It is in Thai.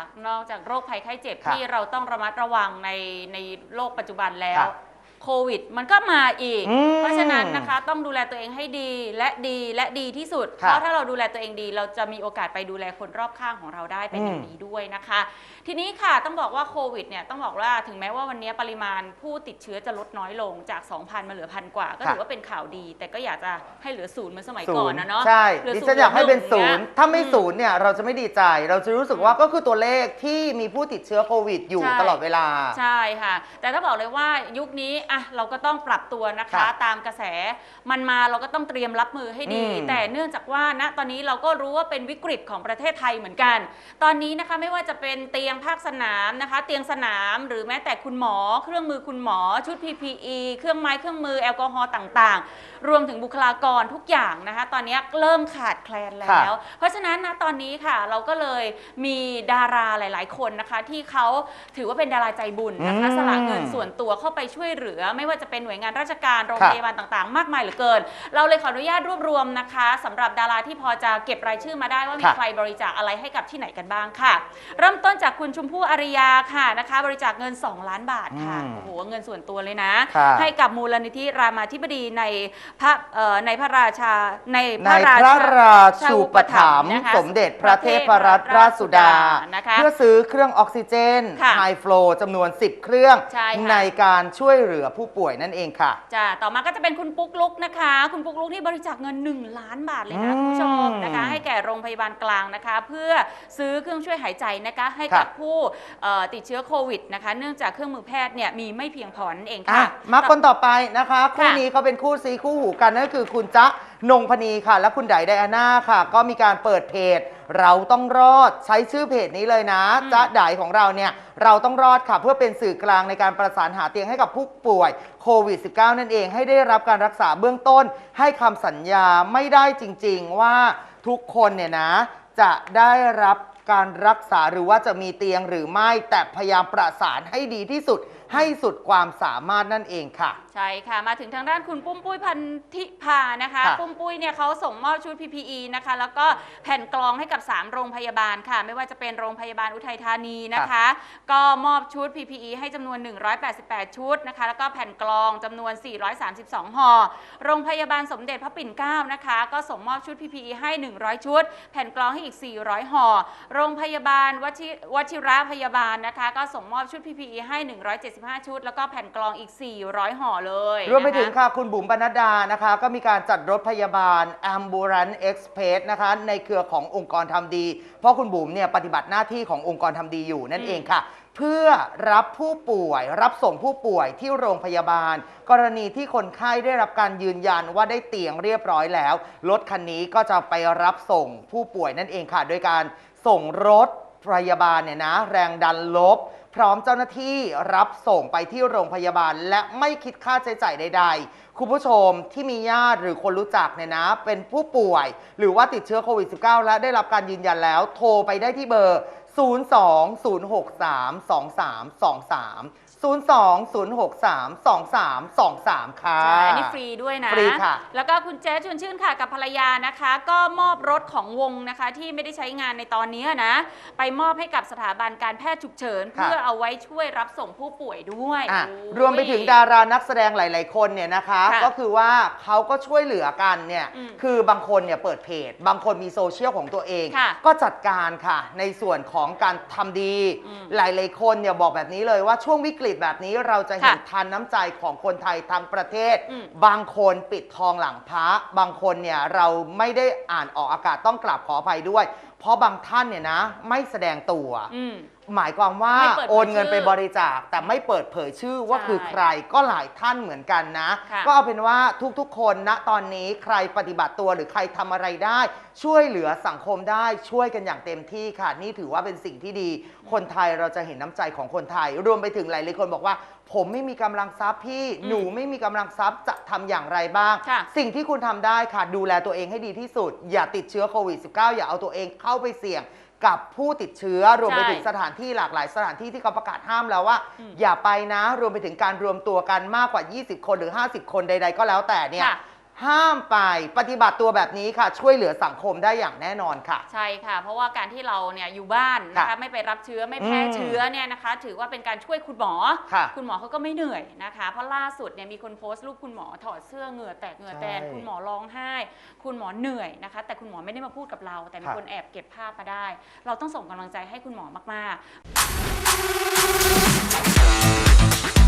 จากนอกจากโรคภัยไข้เจ็บค่ะที่เราต้องระมัดระวังในในโลกปัจจุบันแล้วค่ะ โควิด มันก็มาอีก อืมเพราะฉะนั้นนะคะต้องดูแลตัวเองให้ดีและดีและดีที่สุด ค่ะเพราะถ้าเราดูแลตัวเองดี เราจะมีโอกาสไปดูแลคนรอบข้างของเราได้เป็นอย่างอืม ดีด้วยนะคะ ทีนี้ค่ะต้องบอกว่าโควิดเนี่ยต้องบอกว่าถึงแม้ว่าวันนี้ปริมาณผู้ติดเชื้อจะลดน้อยลงจาก 2,000 มาเหลือพันกว่า ก็ถือว่าเป็นข่าวดี แต่ก็อยากจะให้เหลือศูนย์เหมือนสมัยก่อนนะเนาะใช่เหลือดิศูนฉันย์อยากให้เป็นหลืศูงนย์ถ้าไม่อืศูนย์เนี่ยเราจะไม่ดีใจ เราจะรู้สึกว่าก็คือตัวเลขที่มีผู้ติดเชื้อโควิดอยู่ใช่ตลอดเวลา ใช่ค่ะ แต่ถ้าบอกเลยว่ายุคนี้อะเราก็ต้องปรับตัวนะคะค่ะตามกระแสมันมาเราก็ต้องเตรียมรับมือให้ดี อืมแต่เนื่องจากว่าณตอนนี้เราก็รู้ว่าเป็นวิกฤตของประเทศไทยเหมือนกัน ตอนนี้นะคะไม่ว่าจะเป็นเตียงภาคสนามนะคะ เตียงสนามหรือแม้แต่คุณหมอ เครื่องมือคุณหมอชุด PPE เครื่องไม้เครื่องมือแอลกอฮอล์ต่างๆ รวมถึงบุคลากรทุกอย่างนะคะ ตอนนี้เริ่มขาดแคลนแล้วเพราะฉะนั้นนะตอนนี้ค่ะเราก็เลยมีดาราหลาย ๆ คนนะคะ ที่เขาถือว่าเป็นดาราใจบุญนะคะอืม สละเงินส่วนตัวเข้าไปช่วยเหลือไม่ว่าจะเป็นหน่วยงานราชการโรงค่ะพยาบาลต่างๆ มากมายเหลือเกิน เราเลยขออนุญาตรวบรวมนะคะสำหรับดาราที่พอจะเก็บรายชื่อมาได้ว่ามีค่ะใครบริจาคอะไรให้กับที่ไหนกันบ้างค่ะ เริ่มต้นจากคุณชมพู่อารยาค่ะนะคะ บริจาคเงิน 2 ล้านบาทค่ะอืมโอ้โหเงินส่วนตัวเลยนะค่ะให้กับมูลนิธิรามาธิบดีในพระเอ่อในพระราชาในพในระราพระชาราชูปถัมภ์นะคะสมเด็จพระเทพรัตนราชสุดานะคะเพื่อซื้อเครื่องออกซิเจนค่ะไฮฟลูจำนวน 10 เครื่องใช่ค่ะในการช่วยเหลือผู้ป่วยนั่นเองค่ะ จ้ะต่อมาก็จะเป็นคุณปุ๊กลุกนะคะ คุณปุ๊กลุกที่บริจาคเงิน 1 ล้านบาทเลยนะอืมคุณผู้ชมนะคะ ให้แก่โรงพยาบาลกลางนะคะ เพื่อซื้อเครื่องช่วยหายใจนะคะ ให้กับค่ะผู้เอ่อติดเชื้อโควิดนะคะ เนื่องจากเครื่องมือแพทย์เนี่ยมีไม่เพียงพอนั่นเองอะค่ะ มาคนต่อไปนะคะ คู่ค่ะนี้เขาเป็นคู่ซีคู่หูกันนั่นก็คือคุณจ๊ะนงพนีค่ะ และคุณไดไดอาน่าค่ะ ก็มีการเปิดเพจ เราต้องรอดใช้ชื่อเพจนี้เลยนะอืมจ๊ะไดของเราเนี่ยเราต้องรอดค่ะเพื่อเป็นสื่อกลางในการประสานหาเตียงให้กับผู้ป่วยโควิด -19 นั่นเองให้ได้รับการรักษาเบื้องต้น ให้คำสัญญาไม่ได้จริง ๆ ว่าทุกคนเนี่ยนะ จะได้รับการรักษาหรือว่าจะมีเตียงหรือไม่แต่พยายามประสานให้ดีที่สุด ให้สุดความสามารถนั่นเองค่ะ ใช่ค่ะ มาถึงทางด้านคุณปุ้มปุ้ยพันธิพานะคะ ค่ะปุ้มปุ้ยเนี่ยเขาส่งมอบชุด PPE นะคะ แล้วก็แผ่นกรองให้กับ 3 โรงพยาบาลค่ะ ไม่ว่าจะเป็นโรงพยาบาลอุทัยธานีนะคะ ก็มอบชุด PPE ให้จำนวน 188 ชุดนะคะ แล้วก็แผ่นกรองจำนวน 432ห่อโรงพยาบาลสมเด็จพระปิ่นเกล้านะคะ ก็ส่งมอบชุด PPE ให้ 100 ชุด แผ่นกรองให้อีก 400ห่อโรงพยาบาลวชิวชิระพยาบาลนะคะ ก็ส่งมอบชุด PPE ให้175 ชุด แล้วก็แผ่นกรองอีก 400 ห่อเลยรวมไปนะคะถึงค่ะคุณบุ๋มปนัดดานะคะ ก็มีการจัดรถพยาบาล Ambulance Express นะคะ ในเครือขององค์กรทำดี เพราะคุณบุ๋มเนี่ยปฏิบัติหน้าที่ขององค์กรทำดีอยู่นั่นอืมเองค่ะ เพื่อรับผู้ป่วย รับส่งผู้ป่วยที่โรงพยาบาล กรณีที่คนไข้ได้รับการยืนยันว่าได้เตียงเรียบร้อยแล้วรถคันนี้ก็จะไปรับส่งผู้ป่วยนั่นเองค่ะ โดยการส่งรถ พยาบาลเนี่ยนะ แรงดันลบ พร้อมเจ้าหน้าที่รับส่งไปที่โรงพยาบาล และไม่คิดค่าใช้จ่ายใด ๆ คุณผู้ชมที่มีญาติหรือคนรู้จักเนี่ยนะ เป็นผู้ป่วย หรือว่าติดเชื้อโควิด -19 และได้รับการยืนยันแล้ว โทรไปได้ที่เบอร์ 02-063-2323 02-063-2323 ค่ะ ใช่อันนี้ฟรีด้วยนะ ฟรีค่ะ แล้วก็คุณเจ๊ชวนชื่นค่ะกับภรรยานะคะ ก็มอบรถของวงนะคะ ที่ไม่ได้ใช้งานในตอนนี้นะ ไปมอบให้กับสถาบันการแพทย์ฉุกเฉิน ค่ะ เพื่อเอาไว้ช่วยรับส่งผู้ป่วยด้วยอะโอ้ย รวมไปถึงดารานักแสดงหลาย ๆ คนเนี่ยนะคะ ค่ะก็คือว่าเขาก็ช่วยเหลือกันเนี่ย อืมคือบางคนเนี่ยเปิดเพจ บางคนมีโซเชียลของตัวเอง ค่ะก็จัดการค่ะ ในส่วนของการทำดี อืมหลายๆคนเนี่ยบอกแบบนี้เลยว่าช่วงวิกฤตแบบนี้เราจะเห็นค่ะทานน้ำใจของคนไทยทั้งประเทศ อืม บางคนปิดทองหลังพระบางคนเนี่ยเราไม่ได้อ่านออกอากาศต้องกราบขออภัยด้วย เพราะบางท่านเนี่ยนะไม่แสดงตัว อืม หมายความว่าไม่เปิดเผยโอนเงินชื่อไปบริจาคแต่ไม่เปิดเผยชื่อว่าใช่คือใครก็หลายท่านเหมือนกันนะ ค่ะก็เอาเป็นว่าทุกๆ คนณตอนนี้ใครปฏิบัติตัวหรือใครทำอะไรได้ ช่วยเหลือสังคมได้ช่วยกันอย่างเต็มที่ค่ะ นี่ถือว่าเป็นสิ่งที่ดี คนไทยเราจะเห็นน้ำใจของคนไทย รวมไปถึงหลายๆคนบอกว่า ผมไม่มีกำลังทรัพย์พี่อืมหนูไม่มีกำลังทรัพย์จะทำอย่างไรบ้าง ค่ะ สิ่งที่คุณทำได้ค่ะ ดูแลตัวเองให้ดีที่สุด อย่าติดเชื้อโควิด -19 อย่าเอาตัวเองเข้าไปเสี่ยง กับผู้ติดเชื้อรวมไปใช่ถึงสถานที่หลากหลายสถานที่ที่เขาประกาศห้ามแล้วว่าอืมอย่าไปนะ รวมไปถึงการรวมตัวกันมากกว่า 20 คนหรือ 50 คนใด ๆ ก็แล้วแต่เนี่ย ค่ะ ห้ามไปปฏิบัติตัวแบบนี้ค่ะ ช่วยเหลือสังคมได้อย่างแน่นอนค่ะ ใช่ค่ะ เพราะว่าการที่เราเนี่ยอยู่บ้านนะคะค่ะไม่ไปรับเชื้อไม่แพร่อืมเชื้อเนี่ยนะคะ ถือว่าเป็นการช่วยคุณหมอค่ะคุณหมอเขาก็ไม่เหนื่อยนะคะ เพราะล่าสุดเนี่ยมีคนโพสต์รูปคุณหมอถอดเสื้อเหงื่อแตกเหงื่อแตนใช่คุณหมอร้องไห้ คุณหมอเหนื่อยนะคะ แต่คุณหมอไม่ได้มาพูดกับเรา แต่มีค่ะ คนแอบเก็บภาพมาได้ เราต้องส่งกำลังใจให้คุณหมอมากๆ